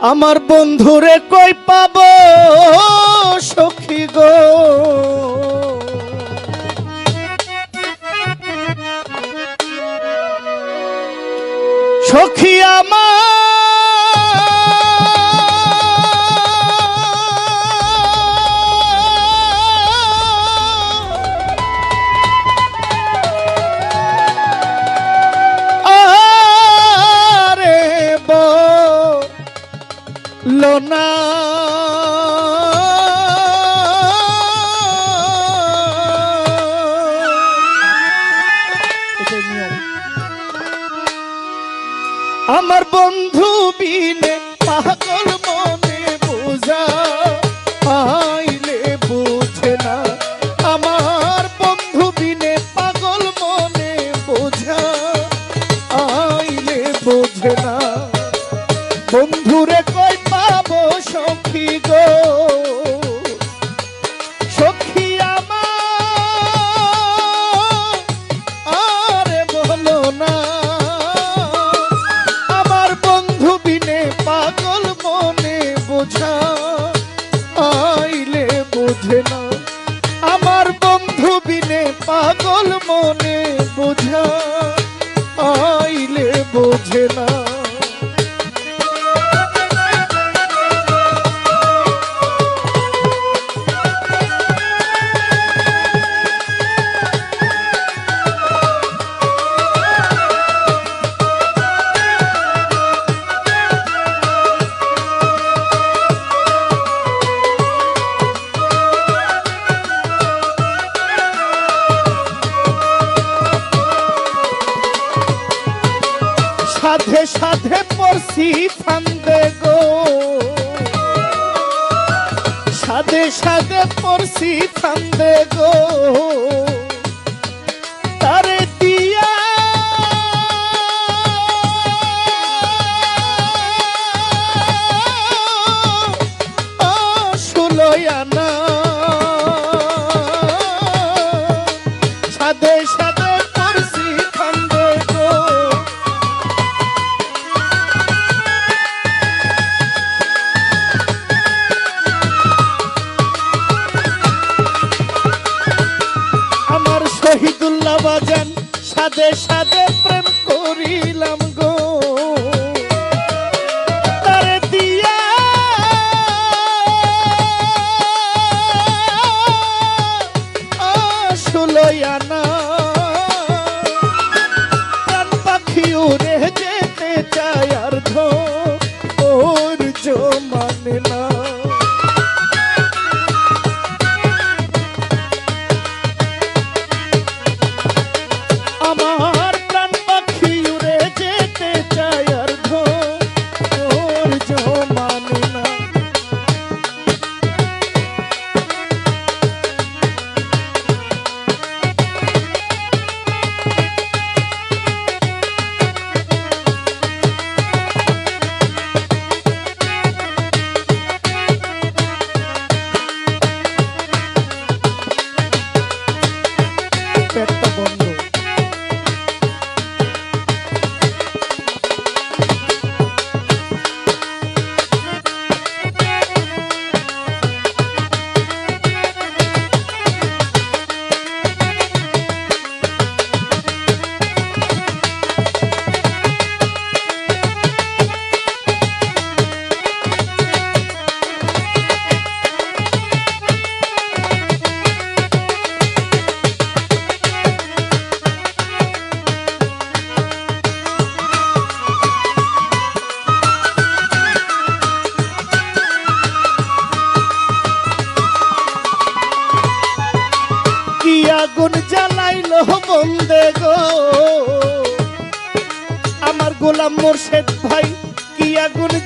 আমার বন্ধুরে কই পাব সখী গো? now. না সাদে সাদে পড়ছি ফান্দে গো। তারে লইয়া না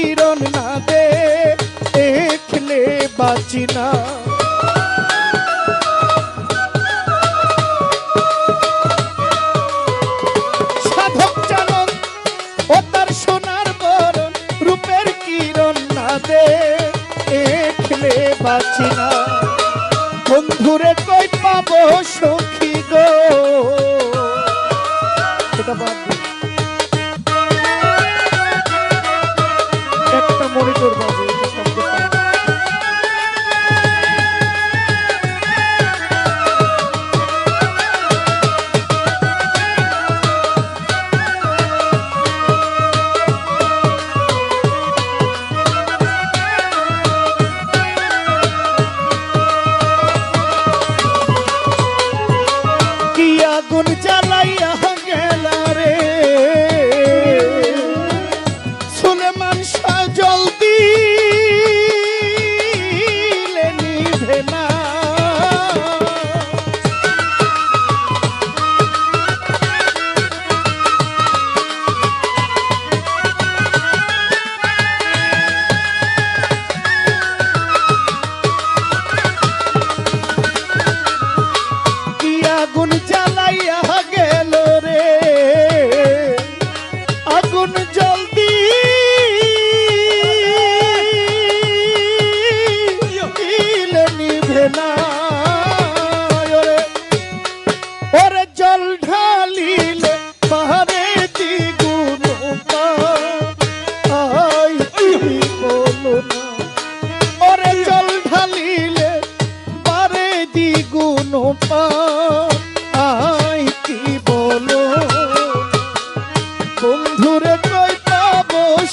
কিরণ না। সোনার রূপের কিরণ দেখলে বাঁচি না। বন্ধুরে কই পাবো সখী গো? এটা বাদ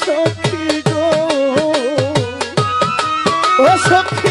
সখী গো। ও সখী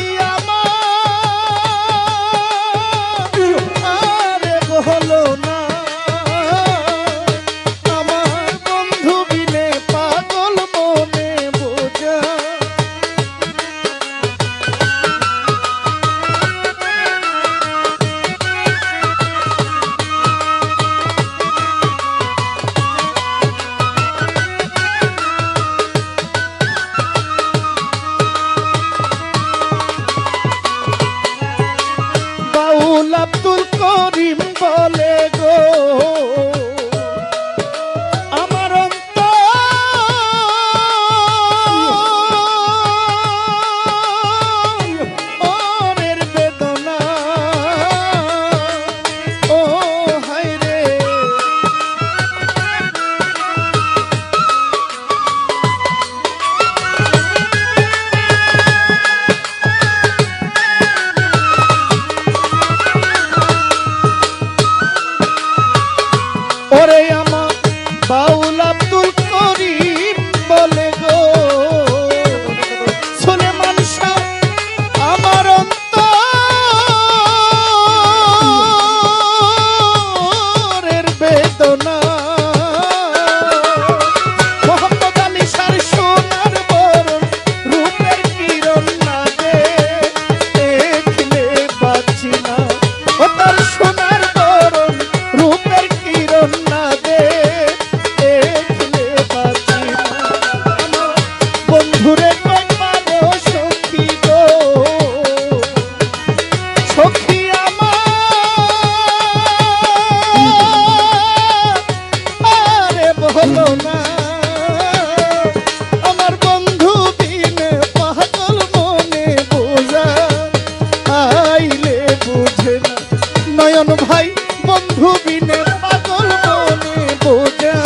নয়ন ভাই, বন্ধু বিনে পাগল মনে বোঝা,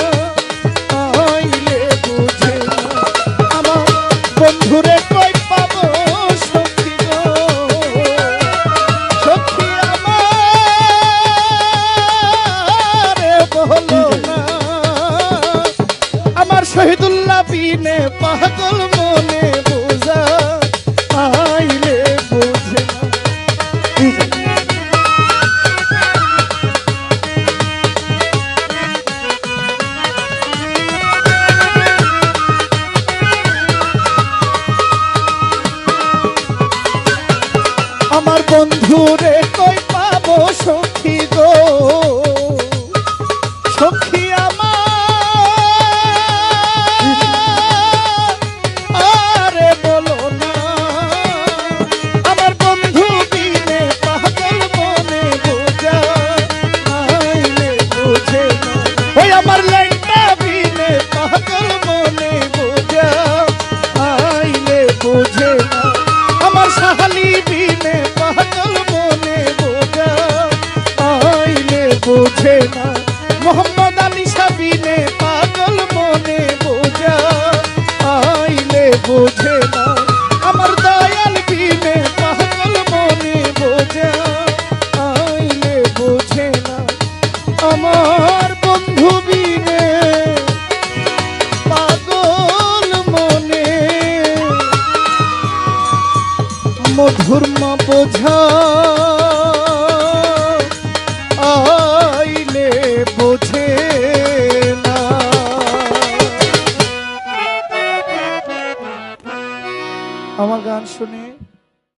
আইলে বুঝে। আমার বন্ধুরে কয় পাব সত্যি সত্যি আমার বলো না। আমার শহীদুল্লাহ বিনে পাগল সখী গো।